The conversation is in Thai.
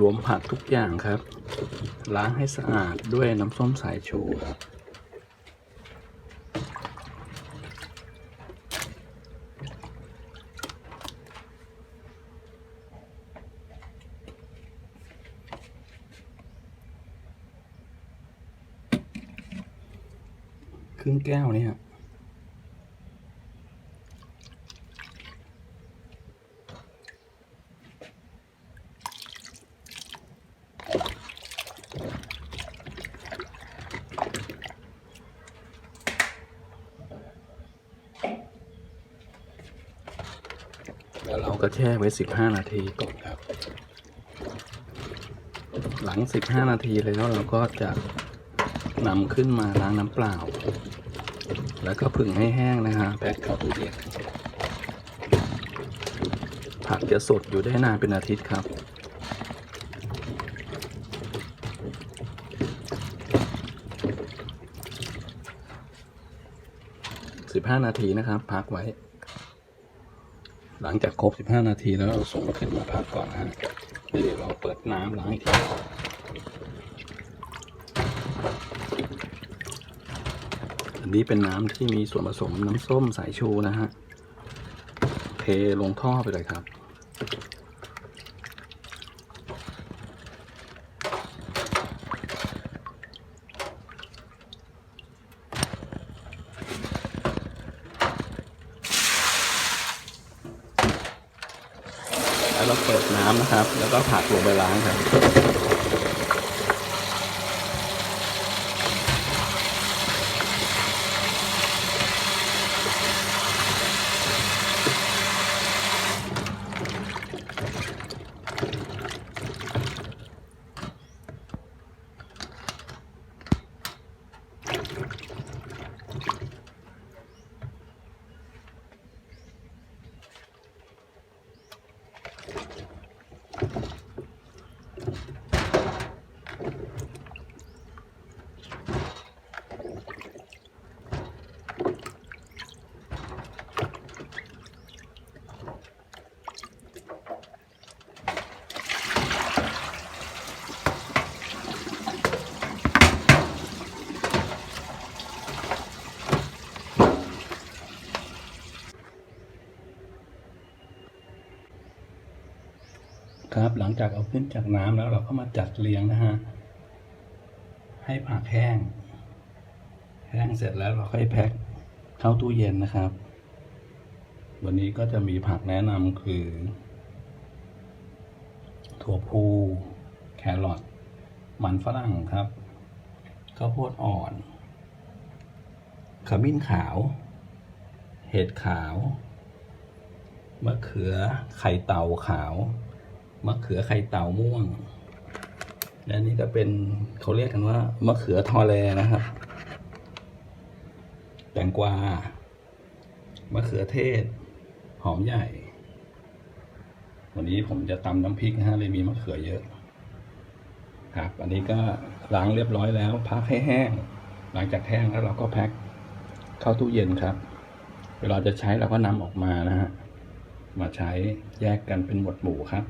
รวมผักทุกอย่างครับ ล้างให้สะอาดด้วยน้ำส้มสายชูครึ่งแก้วเนี่ย ก็แช่ไว้ 15 นาทีก่อนครับ หลัง 15 นาทีแล้วเราก็จะนำขึ้นมาล้างน้ำเปล่า แล้วก็ผึ่งให้แห้งนะฮะแพ็คเข้าตู้เย็นผักจะสดอยู่ได้นานเป็นอาทิตย์ครับ15นาทีนะครับ พักไว้ หลังจากครบ 15 นาทีแล้วเราส่งขึ้นมาพักก่อนนะฮะเดี๋ยวเราเปิดน้ำล้างอีกทีอันนี้เป็นน้ำที่มีส่วนผสมน้ำส้มสายชูนะฮะเทลงท่อไปเลยครับ แล้วเราเปิดน้ำนะครับ แล้วก็ผักลงไปล้างครับ ครับ หลังจากเอาขึ้นจากน้ำแล้วเราก็มาจัดเรียงนะฮะ ให้ผักแห้ง แห้งเสร็จแล้วเราค่อยแพ็คเข้าตู้เย็นนะครับ วันนี้ก็จะมีผักแนะนำคือ ถั่วพูแครอทมันฝรั่งครับข้าวโพดอ่อน ขมิ้นขาว เห็ดขาว มะเขือไข่เต่าขาว มะเขือไข่เต่าม่วง และนี่ก็เป็นเขาเรียกกันว่ามะเขือทอแลนะครับ แตงกวามะเขือเทศ หอมใหญ่ วันนี้ผมจะตำน้ำพริกนะฮะเลยมีมะเขือเยอะ ครับ อันนี้ก็ล้างเรียบร้อยแล้ว พักให้แห้ง หลังจากแห้งแล้วเราก็แพ็คเข้าตู้เย็นครับ เวลาจะใช้เราก็นำออกมานะฮะมาใช้แยกกันเป็นหมวดหมู่ครับ